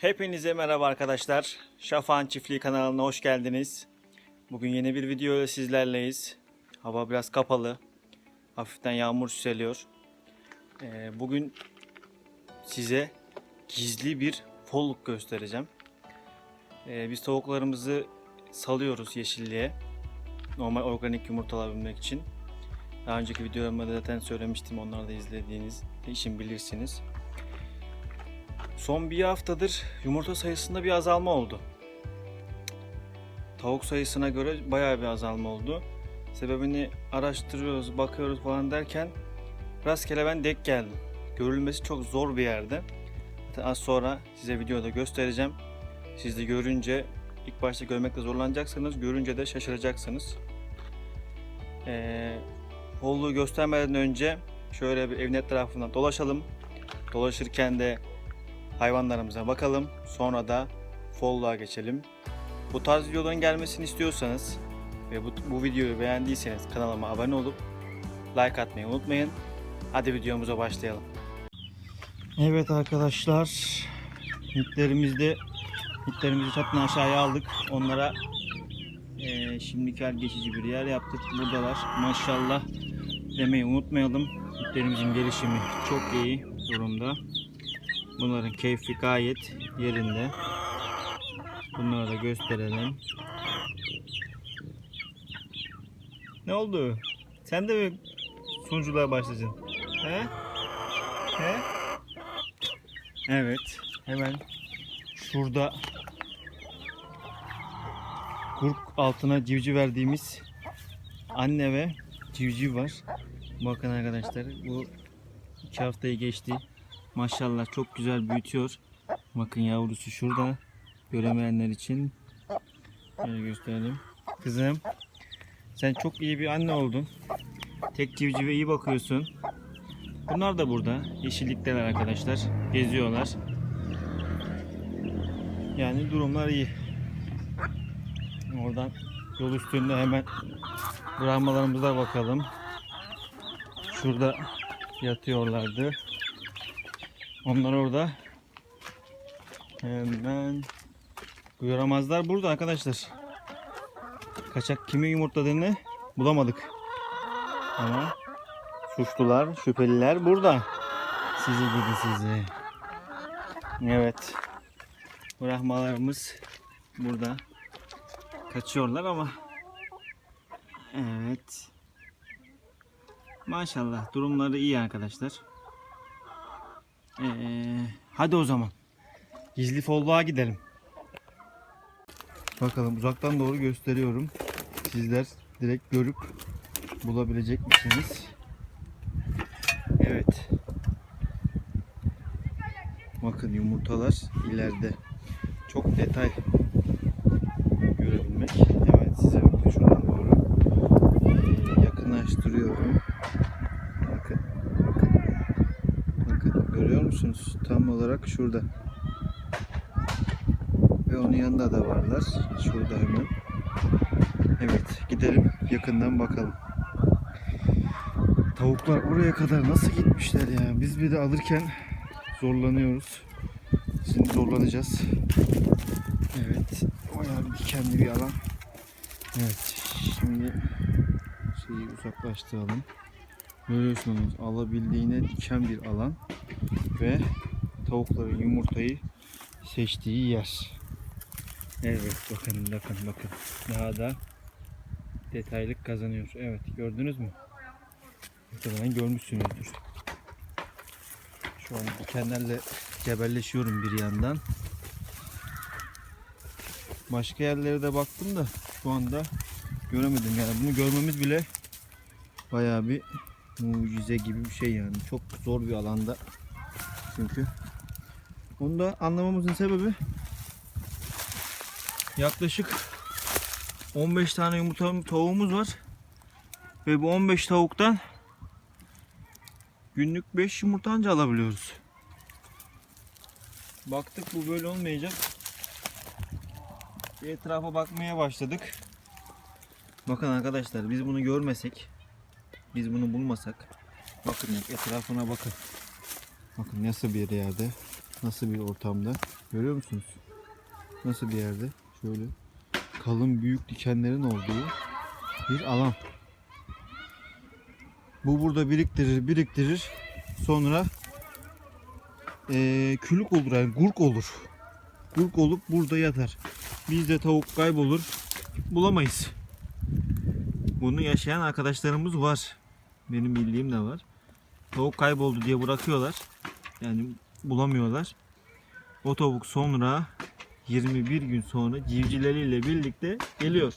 Hepinize merhaba arkadaşlar. Şafak'ın Çiftliği kanalına hoş geldiniz. Bugün yeni bir video ile sizlerleyiz. Hava biraz kapalı. Hafiften yağmur süseliyor. Ee, bugün size gizli bir folluk göstereceğim. Ee, biz tavuklarımızı salıyoruz yeşilliğe. Normal organik yumurta alabilmek için. Daha önceki videolarımda da zaten söylemiştim. Onları da izlediğiniz için bilirsiniz. Son bir haftadır yumurta sayısında bir azalma oldu. Tavuk sayısına göre bayağı bir azalma oldu. Sebebini araştırıyoruz, bakıyoruz falan derken rastgele ben denk geldim. Görülmesi çok zor bir yerde. Zaten az sonra size videoda göstereceğim. Siz de görünce ilk başta görmekte zorlanacaksınız, görünce de şaşıracaksınız. Ee, Holluğu göstermeden önce şöyle bir evin etrafından dolaşalım. Dolaşırken de hayvanlarımıza bakalım. Sonra da folluğa geçelim. Bu tarz videoların gelmesini istiyorsanız ve bu, bu videoyu beğendiyseniz kanalıma abone olup like atmayı unutmayın. Hadi videomuza başlayalım. Evet arkadaşlar. Hitlerimizde hitlerimizi çatını aşağıya aldık. Onlara eee şimdikiler geçici bir yer yaptık. Buradalar. Maşallah demeyi unutmayalım. Hitlerimizin gelişimi çok iyi durumda. Bunların keyfi gayet yerinde. Bunları da gösterelim. Ne oldu? Sen de mi sunuculuğa başlayacaksın? He? He? Evet. Hemen şurada kurk altına civciv verdiğimiz anne ve civciv var. Bakın arkadaşlar bu iki haftayı geçti. Maşallah çok güzel büyütüyor. Bakın yavrusu şurada. Göremeyenler için şöyle gösterelim. Kızım sen çok iyi bir anne oldun. Tek civcive iyi bakıyorsun. Bunlar da burada. Yeşillikteler arkadaşlar. Geziyorlar. Yani durumlar iyi. Oradan yol üstünde hemen bırakmalarımıza bakalım. Şurada yatıyorlardı. Onlar orada. Hemen bu yaramazlar burada arkadaşlar. Kaçak kimin yumurtladığını bulamadık. Ama suçlular, şüpheliler burada. Sizi gidi sizi. Evet. Bırakmalarımız burada. Kaçıyorlar ama Evet. Maşallah durumları iyi arkadaşlar. Ee, hadi o zaman. Gizli folluğa gidelim. Bakalım uzaktan doğru gösteriyorum. Sizler direkt görüp bulabilecek misiniz? Evet. Bakın yumurtalar ileride. Çok detay görebilmek. Evet size bakın şuradan doğru ee, yakınlaştırıyorum. Bakın. Bakın. Bakın görüyor musunuz? Tam olarak şurada. Ve onun yanında da varlar. Şurada hemen. Evet gidelim yakından bakalım. Tavuklar oraya kadar nasıl gitmişler ya? Biz bir de alırken zorlanıyoruz. Şimdi zorlanacağız. Evet. Bayağı dikenli bir alan. Evet. Şimdi şeyi uzaklaştıralım. Görüyorsunuz alabildiğine diken bir alan ve tavukların yumurtayı seçtiği yer. Evet bakın bakın bakın. Daha da detaylık kazanıyor. Evet gördünüz mü? Muhtemelen görmüşsünüzdür. Şu an dikenlerle cebelleşiyorum bir yandan. Başka yerlere de baktım da şu anda göremedim. Yani bunu görmemiz bile bayağı bir mucize gibi bir şey yani. Çok zor bir alanda. Çünkü onu da anlamamızın sebebi yaklaşık 15 tane yumurta tavuğumuz var. Ve bu 15 tavuktan günlük 5 yumurta anca alabiliyoruz. Baktık bu böyle olmayacak. Bir etrafa bakmaya başladık. Bakın arkadaşlar biz bunu görmesek, biz bunu bulmasak, bakın etrafına bakın. Bakın nasıl bir yerde. Nasıl bir ortamda. Görüyor musunuz? Nasıl bir yerde? Şöyle kalın büyük dikenlerin olduğu bir alan. Bu burada biriktirir biriktirir. Sonra eee külük olur yani gurk olur. Gurk olup burada yatar. Bizde tavuk kaybolur. Bulamayız. Bunu yaşayan arkadaşlarımız var. Benim bildiğim de var. Tavuk kayboldu diye bırakıyorlar. Yani bulamıyorlar. O tavuk sonra 21 gün sonra civcivleriyle birlikte geliyor.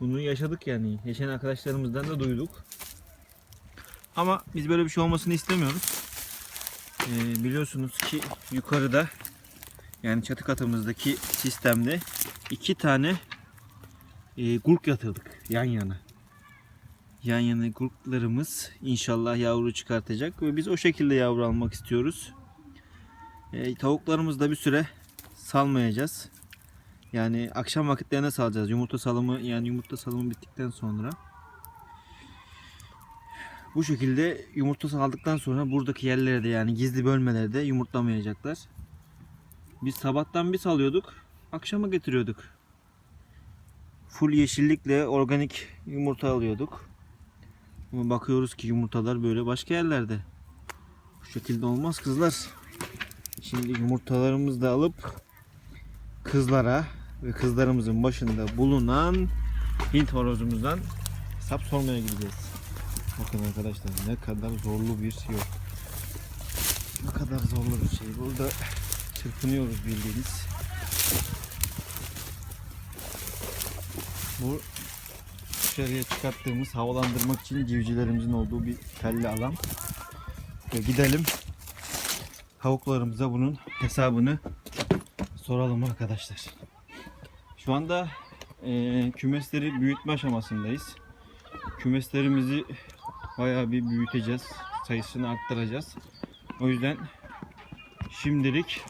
Bunu yaşadık yani. Yaşayan arkadaşlarımızdan da duyduk. Ama biz böyle bir şey olmasını istemiyoruz. Ee, biliyorsunuz ki yukarıda yani çatı katımızdaki sistemde iki tane e, gurk yatırdık yan yana. Yan yana gurklarımız inşallah yavru çıkartacak ve biz o şekilde yavru almak istiyoruz. E, tavuklarımızı da bir süre salmayacağız. Yani akşam vakitlerine salacağız. Yumurta salımı yani yumurta salımı bittikten sonra. Bu şekilde yumurta saldıktan sonra buradaki yerlere de yani gizli bölmelerde yumurtlamayacaklar. Biz sabahtan bir salıyorduk. Akşama getiriyorduk. Full yeşillikle organik yumurta alıyorduk. Ama bakıyoruz ki yumurtalar böyle başka yerlerde. Bu şekilde olmaz kızlar. Şimdi yumurtalarımızı da alıp kızlara ve kızlarımızın başında bulunan Hint horozumuzdan hesap sormaya gideceğiz. Bakın arkadaşlar ne kadar zorlu bir yol. Ne kadar zorlu bir şey. Burada çırpınıyoruz bildiğiniz. Bu dışarıya çıkarttığımız havalandırmak için civcivlerimizin olduğu bir telli alan. Ve gidelim tavuklarımıza bunun hesabını soralım arkadaşlar. Şu anda eee, kümesleri büyütme aşamasındayız. Kümeslerimizi bayağı bir büyüteceğiz. Sayısını arttıracağız. O yüzden şimdilik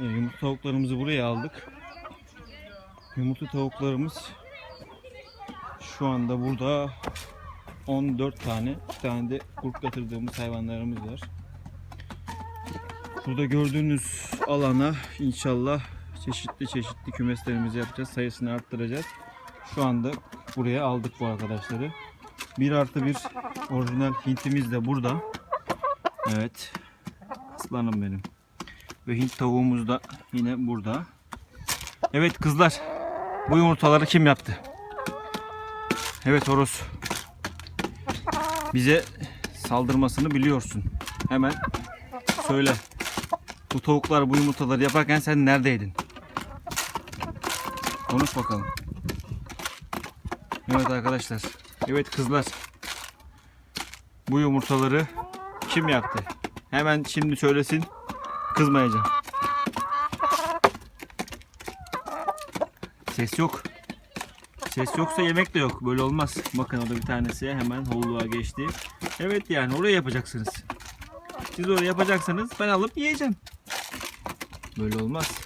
e, yumurta tavuklarımızı buraya aldık. Yumurta tavuklarımız şu anda burada 14 tane. Bir tane de kurt yatırdığımız hayvanlarımız var. Burada gördüğünüz alana inşallah çeşitli çeşitli kümeslerimizi yapacağız. Sayısını arttıracağız. Şu anda buraya aldık bu arkadaşları. 1 artı 1 orijinal Hintimiz de burada. Evet. Aslanım benim. Ve Hint tavuğumuz da yine burada. Evet kızlar. Bu yumurtaları kim yaptı? Evet horoz. Bize saldırmasını biliyorsun. Hemen söyle. Bu tavuklar bu yumurtaları yaparken sen neredeydin? Konuş bakalım. Evet arkadaşlar. Evet kızlar. Bu yumurtaları kim yaptı? Hemen şimdi söylesin. Kızmayacağım. Ses yok. Ses yoksa yemek de yok. Böyle olmaz. Bakın orada bir tanesi hemen holluğa geçti. Evet yani oraya yapacaksınız. Siz oraya yapacaksanız ben alıp yiyeceğim. Böyle olmaz.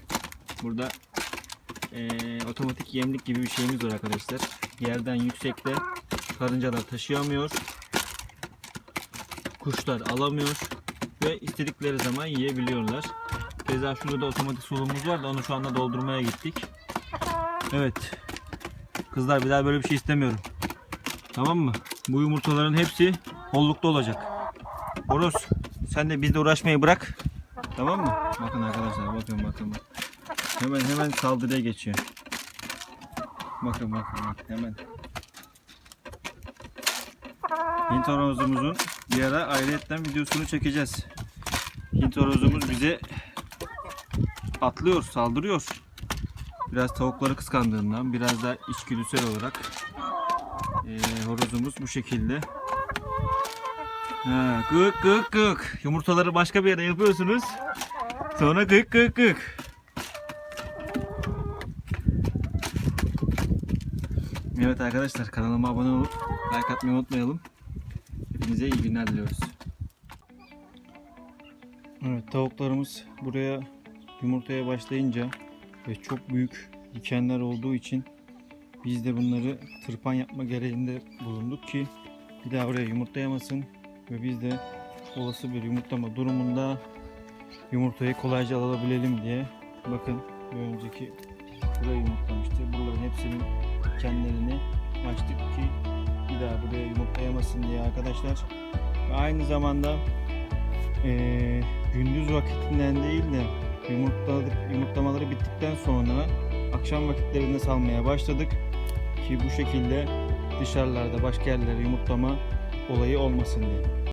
Burada eee, otomatik yemlik gibi bir şeyimiz var arkadaşlar. Yerden yüksekte karıncalar taşıyamıyor. Kuşlar alamıyor. Ve istedikleri zaman yiyebiliyorlar. Keza şurada da otomatik sulumumuz var da onu şu anda doldurmaya gittik. Evet. Kızlar bir daha böyle bir şey istemiyorum. Tamam mı? Bu yumurtaların hepsi hollukta olacak. Horoz sen de bizle uğraşmayı bırak. Tamam mı? Bakın arkadaşlar bakın bakın bak. Hemen hemen saldırıya geçiyor. Bakın bakın bak hemen. Hint horozumuzun bir ara ayrıyetten videosunu çekeceğiz. Hint horozumuz bize atlıyor, saldırıyor. Biraz tavukları kıskandığından, biraz da içgüdüsel olarak eee, horozumuz bu şekilde. Ha, gık gık gık. Yumurtaları başka bir yere yapıyorsunuz. Sonra gık gık gık. Evet arkadaşlar kanalıma abone olup like atmayı unutmayalım. Hepinize iyi günler diliyoruz. Evet tavuklarımız buraya yumurtaya başlayınca ve çok büyük dikenler olduğu için biz de bunları tırpan yapma gereğinde bulunduk ki bir daha oraya yumurtlayamasın ve biz de olası bir yumurtlama durumunda yumurtayı kolayca alabilelim diye. Bakın bir önceki buraya yumurtlamıştı. Buraların hepsinin kendilerini açtık ki bir daha buraya yumurtlayamasın diye arkadaşlar. Ve aynı zamanda eee, gündüz vakitinden değil de yumurtladık, yumurtlamaları bittikten sonra akşam vakitlerinde salmaya başladık ki bu şekilde dışarılarda başka yerlere yumurtlama olayı olmasın diye.